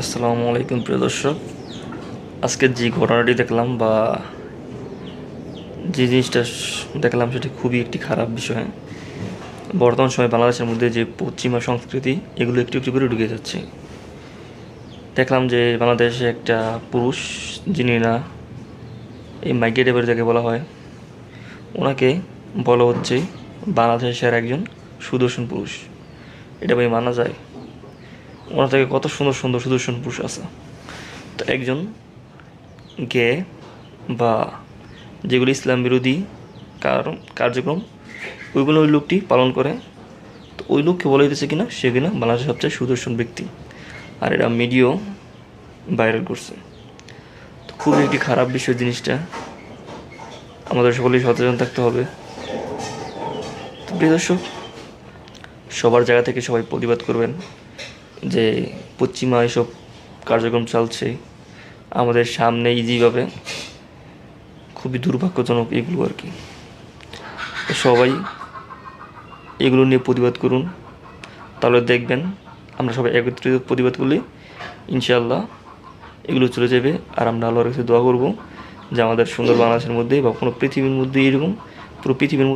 আসসালামু আলাইকুম প্রিয় দর্শক। আজকে যে ঘটনাটি দেখলাম বা যে জিনিসটা দেখলাম সেটা খুবই একটি খারাপ বিষয়। বর্তমান সময়ে বাংলাদেশের মধ্যে যে পশ্চিমা সংস্কৃতি, এগুলো একটু একটু করে ঢুকে যাচ্ছে। দেখলাম যে বাংলাদেশে একটা পুরুষ যিনি না, এই মাইগ্রেটেবের যাকে বলা হয়, ওনাকে বলা হচ্ছে বাংলাদেশের একজন সুদর্শন পুরুষ। এটা ভাই মানা যায়? ওনার থেকে কত সুন্দর সুন্দর সুদর্শন পুরুষ আছে। তো একজন গে বা যেগুলি ইসলাম বিরোধী কার্যক্রম, ওইগুলো ওই লোকটি পালন করে। তো ওই লোককে বলে দিতেছে কিনা, সে কিনা, বাংলাদেশের সবচেয়ে সুদর্শন ব্যক্তি। আর এরা মিডিয়াও ভাইরাল করছে। তো খুবই একটি খারাপ বিষয় জিনিসটা। আমাদের সকলেই সচেতন থাকতে হবে। তো প্রিয় দর্শক, সবার জায়গা থেকে সবাই প্রতিবাদ করবেন। যে পশ্চিমা এসব কার্যক্রম চলছে, আমাদের সামনে ইজিভাবে খুবই দুর্ভাগ্যজনক এগুলো আর কি। সবাই এগুলো নিয়ে প্রতিবাদ করুন। তাহলে দেখবেন আমরা সবাই একত্রিত প্রতিবাদ করলে ইনশাল্লাহ এগুলো চলে যাবে। আর আমরা আল্লাহর কাছে দোয়া করব যে আমাদের সুন্দর বাংলাদেশের মধ্যে বা কোনো পৃথিবীর মধ্যে এরকম, পুরো পৃথিবীর